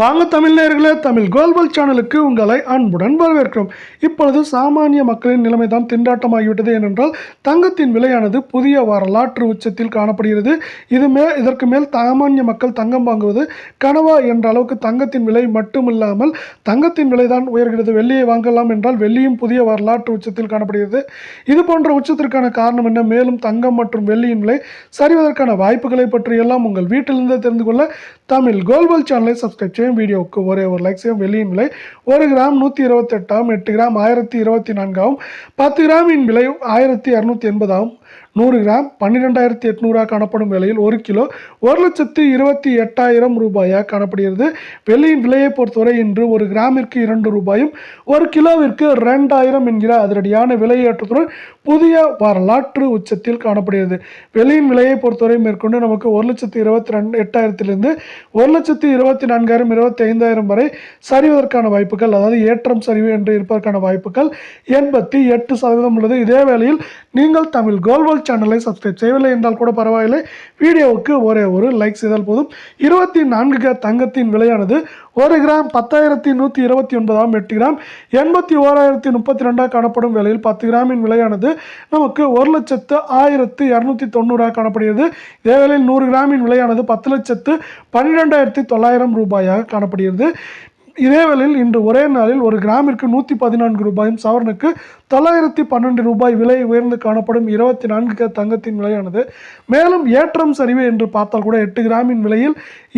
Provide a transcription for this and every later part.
வாங்க தமிழ் தமிழ் கோல்பல் சேனலுக்கு உங்களை அன்புடன் வரவேற்கிறோம். இப்பொழுது சாமானிய மக்களின் நிலைமை தான் திண்டாட்டமாகிவிட்டது ஏனென்றால் தங்கத்தின் விலையானது புதிய வரலாற்று உச்சத்தில் காணப்படுகிறது. இது மே இதற்கு மேல் சாமானிய மக்கள் தங்கம் வாங்குவது கனவா என்ற அளவுக்கு தங்கத்தின் விலை மட்டுமில்லாமல் தங்கத்தின் விலை தான் உயர்கிறது. வெள்ளியை வாங்கலாம் என்றால் வெள்ளியும் புதிய வரலாற்று உச்சத்தில் காணப்படுகிறது. இது போன்ற உச்சத்திற்கான காரணம் என்ன? மேலும் தங்கம் மற்றும் வெள்ளியின் விலை சரிவதற்கான வாய்ப்புகளை பற்றியெல்லாம் உங்கள் வீட்டிலிருந்தே தெரிந்து கொள்ள தமிழ் கோல்பல் சேனலை சப்ஸ்கிரைப் செய்யும் வீடியோவுக்கு ஒரே ஒரு லைக் செய்யும் வெள்ளியின் விலை ஒரு கிராம் நூற்றி இருபத்தெட்டாம் எட்டு கிராம் ஆயிரத்தி இருபத்தி நான்காகவும் பத்து கிராமின் விலை ஆயிரத்தி இரநூத்தி எண்பதாகவும் நூறு கிராம் பன்னிரெண்டாயிரத்தி எட்நூறாக காணப்படும் விலையில் ஒரு கிலோ ஒரு லட்சத்து இருபத்தி எட்டாயிரம் ரூபாயாக காணப்படுகிறது. வெள்ளியின் விலையை பொறுத்தவரை இன்று ஒரு கிராமிற்கு இரண்டு ரூபாயும் ஒரு கிலோவிற்கு ரெண்டாயிரம் என்கிற அதிரடியான விலையேற்றத்துடன் புதிய வரலாற்று உச்சத்தில் காணப்படுகிறது. வெளியின் விலையை பொறுத்தவரை மேற்கொண்டு நமக்கு ஒரு லட்சத்து இருபத்தி ரெண்டு எட்டாயிரத்திலிருந்து ஒரு லட்சத்து இருபத்தி நான்காயிரம் இருபத்தி ஐந்தாயிரம் வரை சரிவதற்கான வாய்ப்புகள் அதாவது ஏற்றம் சரிவு என்று இருப்பதற்கான வாய்ப்புகள் எண்பத்தி எட்டு சதவீதம் உள்ளது. இதே வேளையில் நீங்கள் தமிழ் கோல்வல் சேனலை சப்ஸ்கிரைப் செய்யவில்லை என்றால் கூட பரவாயில்லை. வீடியோவுக்கு ஒரே ஒரு லைக் செய்தால் போதும். இருபத்தி நான்கு க தங்கத்தின் விலையானது ஒரு கிராம் பத்தாயிரத்தி நூற்றி இருபத்தி ஒன்பதாம் எட்டு கிராம் எண்பத்தி ஓராயிரத்தி முப்பத்தி ரெண்டாக காணப்படும் விலையில் பத்து கிராமின் விலையானது நமக்கு ஒரு லட்சத்து ஆயிரத்து இரநூத்தி தொண்ணூறாக காணப்படுகிறது. இதேவேளையில் நூறு கிராமின் விலையானது பத்து லட்சத்து பன்னிரெண்டாயிரத்தி தொள்ளாயிரம் ரூபாயாக காணப்படுகிறது. இதே வேளையில் இன்று ஒரே நாளில் ஒரு கிராமிற்கு நூற்றி பதினான்கு ரூபாயும் சவரனுக்கு தொள்ளாயிரத்தி பன்னெண்டு ரூபாய் விலை உயர்ந்து காணப்படும் இருபத்தி நான்கு க தங்கத்தின் விலையானது. மேலும் ஏற்றம் சரிவு என்று பார்த்தால் கூட எட்டு கிராமின் விலையில்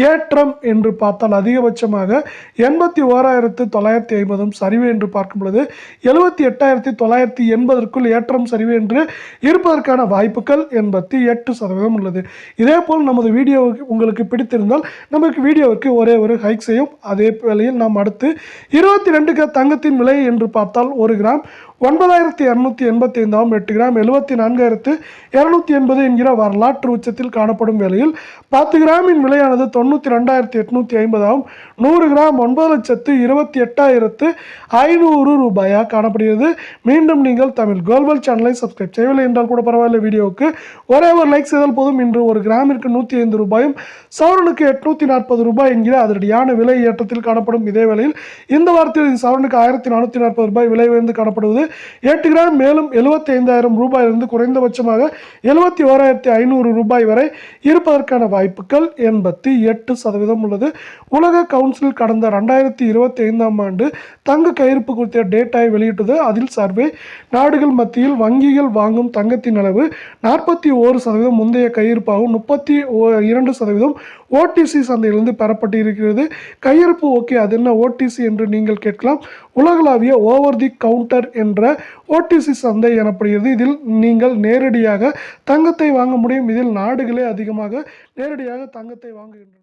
ஏற்றம் என்று பார்த்தால் அதிகபட்சமாக எண்பத்தி ஓராயிரத்து தொள்ளாயிரத்தி ஐம்பதும் சரிவு என்று பார்க்கும் பொழுது எழுபத்தி எட்டாயிரத்தி தொள்ளாயிரத்தி எண்பதற்குள் ஏற்றம் சரிவு என்று இருப்பதற்கான வாய்ப்புகள் எண்பத்தி எட்டு சதவீதம் உள்ளது. இதேபோல் நமது வீடியோ உங்களுக்கு பிடித்திருந்தால் நமக்கு வீடியோவுக்கு ஒரே ஒரு ஹைக் செய்யும் அதே வேளையில் நாம் அடுத்து இருபத்தி ரெண்டு க தங்கத்தின் விலை என்று பார்த்தால் ஒரு கிராம் ஒன்பதாயிரத்தி இரநூத்தி எண்பத்தி ஐந்தாம் எட்டு கிராம் எழுபத்தி நான்காயிரத்து இரநூத்தி எண்பது என்கிற வரலாற்று உச்சத்தில் காணப்படும் வேளையில் பத்து கிராமின் விலையானது தொண்ணூற்றி ரெண்டாயிரத்தி எட்நூற்றி ஐம்பதாகவும் நூறு கிராம் ஒன்பது லட்சத்து இருபத்தி எட்டாயிரத்து ஐநூறு ரூபாயாக காணப்படுகிறது. மீண்டும் நீங்கள் தமிழ் கோல்வல் சேனலை சப்ஸ்கிரைப் செய்யவில்லை என்றால் கூட பரவாயில்லை. வீடியோவுக்கு ஒரே ஒரு லைக் செய்தால் போதும். இன்று ஒரு கிராமிற்கு நூற்றி ஐந்து ரூபாயும் சவரனுக்கு எட்நூற்றி நாற்பது ரூபாய் என்கிற அதிரடியான விலை ஏற்றத்தில் காணப்படும். இதே வேளையில் இந்த வாரத்தில் சவரனுக்கு ஆயிரத்தி நானூற்றி நாற்பது ரூபாய் விலை உயர்ந்து காணப்படுவது எட்டு கிராம் மேலும் எழுபத்தி ஐந்தாயிரம் ரூபாயிலிருந்து குறைந்தபட்சமாக எழுபத்தி ஓராயிரத்தி ஐநூறு ரூபாய் வரை இருப்பதற்கான வாய்ப்புகள் எண்பத்தி எட்டு சதவீதம் உள்ளது. உலக கவுன்சில் கடந்த ரெண்டாயிரத்தி இருபத்தி ஐந்தாம் ஆண்டு தங்க கையிருப்பு குறித்த டேட்டாவை வெளியிட்டது. அதில் சர்வே நாடுகள் மத்தியில் வங்கிகள் வாங்கும் தங்கத்தின் அளவு நாற்பத்தி ஓரு சதவீதம் முந்தைய கையிருப்பாகவும் முப்பத்தி இரண்டு சதவீதம் ஓடிசி சந்தையிலிருந்து பெறப்பட்டு இருக்கிறது. கையிருப்பு ஓகே அது என்ன ஓடிசி என்று நீங்கள் கேட்கலாம். உலகளாவிய ஓவர் தி கவுண்டர் என்ற ஓடிசி சந்தை எனப்படுகிறது. இதில் நீங்கள் நேரடியாக தங்கத்தை வாங்க முடியும். இதில் நாடுகளே அதிகமாக நேரடியாக தங்கத்தை வாங்குகின்றன.